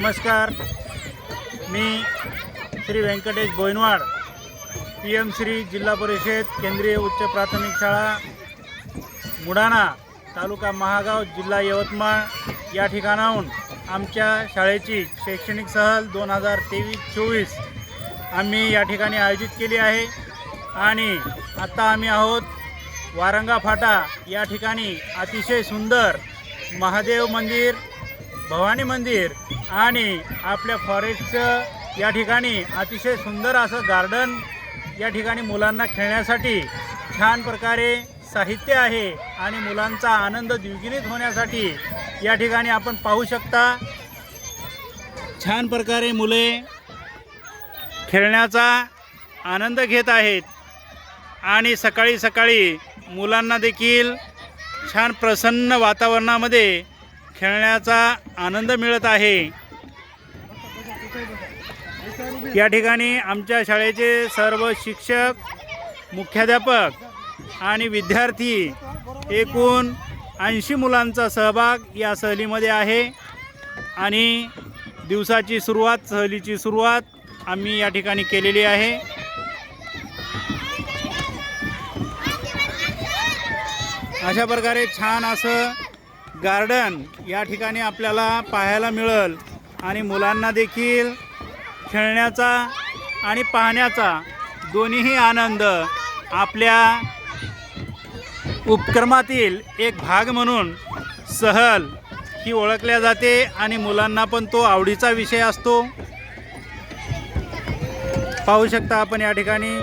नमस्कार. मी Shri Venkatesh Boinwad P M Shri जिल्हा परिषद केंद्रीय उच्च प्राथमिक शाळा मुडाणा तालुका महागाव जिल्हा यवतमाळ या ठिकाणाहून आमच्या शाळेची शैक्षणिक सहल दोन हजार तेवीस चोवीस आम्ही या ठिकाणी आयोजित केली आहे. आणि आत्ता आम्ही आहोत वारंगा फाटा या ठिकाणी अतिशय सुंदर महादेव मंदिर भवानी मंदिर आणि आपल्या फॉरेस्टचं या ठिकाणी अतिशय सुंदर असं गार्डन या ठिकाणी मुलांना खेळण्यासाठी छान प्रकारे साहित्य आहे आणि मुलांचा आनंद द्विगुणित होण्यासाठी या ठिकाणी आपण पाहू शकता. छान प्रकारे मुले खेळण्याचा आनंद घेत आहेत आणि सकाळी सकाळी मुलांना देखील छान प्रसन्न वातावरणामध्ये खेळण्याचा आनंद मिळत आहे. या ठिकाणी आमच्या शाळेचे सर्व शिक्षक मुख्याध्यापक आणि विद्यार्थी एकूण ऐंशी मुलांचा सहभाग या सहलीमध्ये आहे आणि दिवसाची सुरुवात सहलीची सुरुवात आम्ही या ठिकाणी केलेली आहे. अशा प्रकारे छान असं गार्डन या ठिकाणी आपल्याला पाहायला मिळेल. आणि मुलांना देखील खेळण्याचा आणि पाहण्याचा दोन्हीही आनंद आपल्या उपक्रमातील एक भाग म्हणून सहल ही ओळखल्या जाते आणि मुलांना पण तो आवडीचा विषय असतो. पाहू शकता आपण या ठिकाणी.